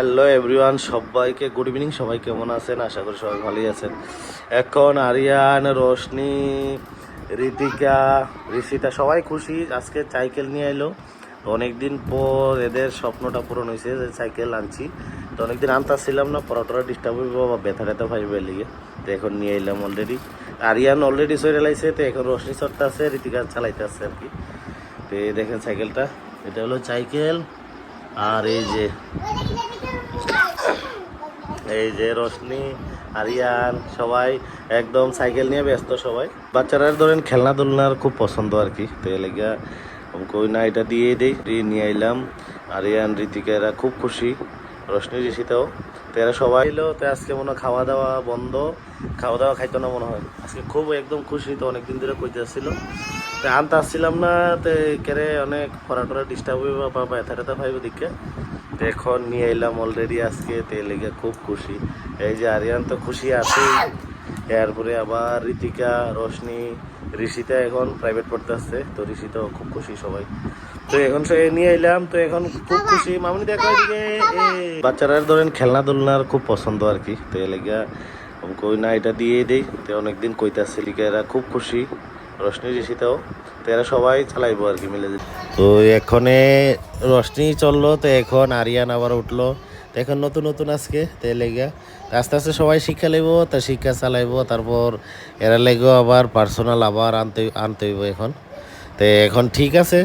Hello everyone সবাইকে good evening সবাই কেমন আছেন? আশা করি সবাই ভালোই আছেন। এখন আরিয়ান, রোশনি ঋতিকা ঋষিতা সবাই খুশি। আজকে সাইকেল নিয়ে এলো। তো অনেকদিন পর এদের স্বপ্নটা পূরণ হয়েছে যে সাইকেল আনছি। তো অনেকদিন আনতাছিলাম না পড়াটোরা ডিস্টার্ব হইব বা ব্যথা ট্যাথা ভাইবে লিগে তো এখন নিয়ে এলাম অলরেডি আরিয়ান অলরেডি সরে লাইছে, তো এখন রোশনি চড়তে আছে ঋতিকা চালাইতে আছে আর কি। তো দেখেন সাইকেলটা এটা হলো সাইকেল আর এই যে এই যে রশনি, আরিয়ান, সবাই একদম সাইকেল নিয়ে ব্যস্ত সবাই। বাচ্চারা ধরেন খেলনা দুলনার খুব পছন্দ আর কি। তো এলাকা কই না এটা দিয়ে দিই, নিয়ে আইলাম। আরিয়ান ঋতিকা এরা খুব খুশি। রশনি, ঋষিতাও। তো এরা সবাই এলো, তো আজকে মনে খাওয়া দাওয়া বন্ধ। খাওয়া দাওয়া খাইতো না মনে হয়। আজকে খুব একদম খুশি তো অনেকদিন ধরে কইতে আসছিল। তো আনতে আসছিলাম না, তো কেরে অনেক পড়া টরা ডিস্টার্ব হইব, বা ব্যথা ট্যাথা দিকে। তো এখন নিয়ে এলাম অলরেডি আজকে, তো লেগে খুব খুশি। এই যে আরিয়ান তো খুশি আছে এরপরে আবার ঋতিকা রশনি ঋষিতা এখন প্রাইভেট পড়তে আসছে তো ঋষিতাও খুব খুশি সবাই। তো এখন সে নিয়ে এলাম তো এখন খুব খুশি। মামনি দেখো এদিকে বাচ্চারা ধরেন খেলনা দুলনার খুব পছন্দ আর কি। তো এর লেগে কই না এটা দিয়ে দেই। তো অনেকদিন কইতাছে লিখে এরা খুব খুশি রশ্মি ঋষিতাও তো এরা সবাই চালাইবো আর কি মিলে। তো এখনে রশনি চলল তো এখন আরিয়ান আবার উঠল। তো এখন নতুন নতুন আজকে, তো এর লেগে আস্তে আস্তে সবাই শিক্ষা লইব, তা শিক্ষা চালাইবো, তারপর এরা লেগেও আবার পার্সোনাল আবার আনতে আনতে হইব এখন। তো এখন ঠিক আছে,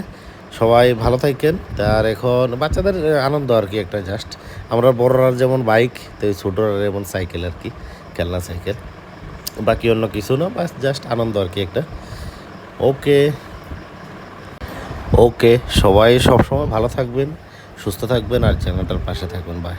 সবাই ভালো থাকেন। তার এখন বাচ্চাদের আনন্দ আর কি একটা জাস্ট আমরা বড়রা যেমন বাইক তো ছোটরা যেমন সাইকেল আর কি, খেলনা সাইকেল বাকি অন্য কিছু না, বাস জাস্ট আনন্দ আর কি একটা। ওকে ওকে সবাই সবসময় ভালো থাকবেন। সুস্থ থাকবেন আর চ্যানেলটার পাশে থাকবেন বাই